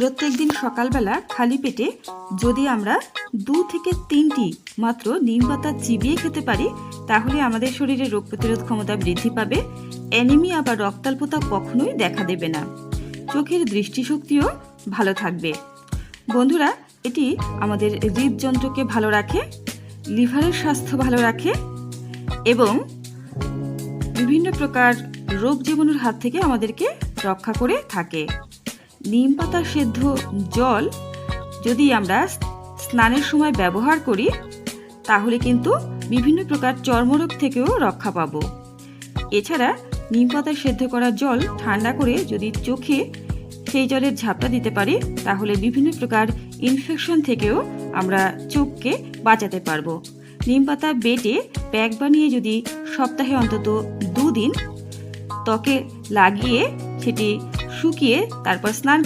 প্রত্যেক দিন সকালবেলা খালি পেটে যদি আমরা দু থেকে তিনটি মাত্র নিম পাতা চিবিয়ে খেতে পারি, তাহলে আমাদের শরীরে রোগ প্রতিরোধ ক্ষমতা বৃদ্ধি পাবে। অ্যানিমিয়া বা রক্তাল্পতা কখনোই দেখা দেবে না। চোখের দৃষ্টিশক্তিও ভালো থাকবে। বন্ধুরা, এটি আমাদের হৃদযন্ত্রকে ভালো রাখে, লিভারের স্বাস্থ্য ভালো রাখে এবং বিভিন্ন প্রকার রোগ জীবাণুর হাত থেকে আমাদেরকে রক্ষা করে থাকে। নিম পাতা সেদ্ধ জল যদি আমরা স্নানের সময় ব্যবহার করি, তাহলে কিন্তু বিভিন্ন প্রকার চর্মরোগ থেকেও রক্ষা পাব। এছাড়া নিম পাতা সেদ্ধ করা জল ঠান্ডা করে যদি চোখে সেই জলের ঝাপটা দিতে পারি, তাহলে বিভিন্ন প্রকার ইনফেকশন থেকেও আমরা চোখকে বাঁচাতে পারব। নিম পাতা বেটে প্যাক বানিয়ে যদি সপ্তাহে অন্তত দুদিন ত্বকে লাগিয়ে সেটি শুকিয়ে তারপর স্নান